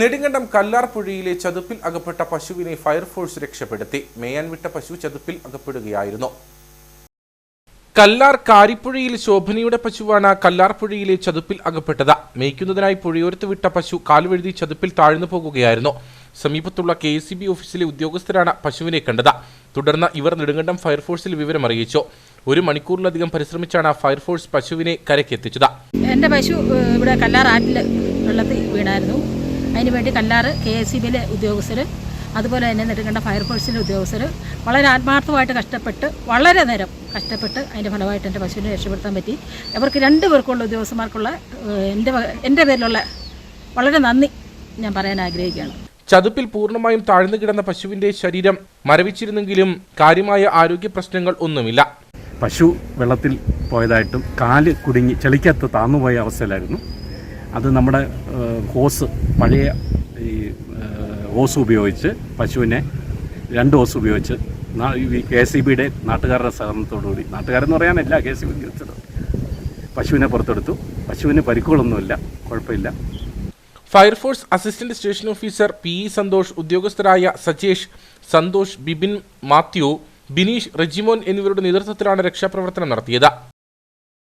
നെടുങ്കണ്ടം കല്ലാർപുഴയിലെ ചതുപ്പിൽ അകപ്പെട്ട പശുവിനെ ഫയർഫോഴ്സ് രക്ഷപ്പെടുത്തി. മേയാൻ വിട്ട പശു ചതുപ്പിൽ അകപ്പെടുകയായിരുന്നു. കല്ലാർ കാരിപ്പുഴയിൽ ശോഭനയുടെ പശുവാണ് കല്ലാർപുഴയിലെ ചതുപ്പിൽ അകപ്പെട്ടത്. മേയ്ക്കുന്നതിനായി പുഴയോരത്ത് വിട്ട പശു കാലുവഴുതി ചതുപ്പിൽ താഴ്ന്നു പോകുകയായിരുന്നു. സമീപത്തുള്ള കെ എസ് ബി ഓഫീസിലെ ഉദ്യോഗസ്ഥരാണ് പശുവിനെ കണ്ടത്. തുടർന്ന് ഇവർ നെടുങ്കണ്ടം ഫയർഫോഴ്സിൽ വിവരം അറിയിച്ചു ഒരു മണിക്കൂറിലധികം പരിശ്രമിച്ചാണ് ഫയർഫോഴ്സ് പശുവിനെ കരക്കെത്തിച്ചത് എന്റെ പശു ഇവിടെ കല്ലാർ ആറ്റിൽ വെള്ളത്തിൽ വീണായിരുന്നു അതിനുവേണ്ടി കല്ലാറ് കെ എസ് സി ബിയിലെ ഉദ്യോഗസ്ഥർ അതുപോലെ തന്നെ നെടുങ്കണ്ട ഫയർഫോഴ്സിന്റെ ഉദ്യോഗസ്ഥർ വളരെ ആത്മാർത്ഥമായിട്ട് കഷ്ടപ്പെട്ട് വളരെ നേരം കഷ്ടപ്പെട്ട് അതിന്റെ ഫലമായിട്ട് എന്റെ പശുവിനെ രക്ഷപ്പെടുത്താൻ പറ്റി. അവർക്ക് രണ്ട് പേർക്കുള്ള ഉദ്യോഗസ്ഥന്മാർക്കുള്ള എന്റെ എന്റെ പേരിലുള്ള വളരെ നന്ദി ഞാൻ പറയാൻ ആഗ്രഹിക്കുകയാണ്. ചതുപ്പിൽ പൂർണമായും താഴ്ന്നു കിടന്ന പശുവിന്റെ ശരീരം മരവിച്ചിരുന്നെങ്കിലും കാര്യമായ ആരോഗ്യ പ്രശ്നങ്ങൾ ഒന്നുമില്ല. പശു വെള്ളത്തിൽ പോയതായിട്ടും കാൽ കുടുങ്ങി ചെളിക്കത്ത് താന്നുപോയ അവസ്ഥയിലായിരുന്നു. അത് നമ്മുടെ ഹോസ് പഴയ ഈ ഹോസ് ഉപയോഗിച്ച് പശുവിനെ രണ്ട് ഹോസ് ഉപയോഗിച്ച് കെ സി ബിയുടെ നാട്ടുകാരുടെ സഹകരണത്തോടുകൂടി നാട്ടുകാരെന്ന് പറയാനല്ല കെ സി ബി ബി പശുവിനെ പുറത്തെടുത്തു. പശുവിന് പരിക്കുകളൊന്നുമില്ല കുഴപ്പമില്ല. Fire force assistant station officer P E Santhosh ഉദ്യോഗസ്ഥരായ Sajesh Santhosh Bibin Mathew Bineesh Rejimon എന്നിവരുടെ നേതൃത്വത്തിലാണ് രക്ഷാപ്രവർത്തനം നടത്തിയത്.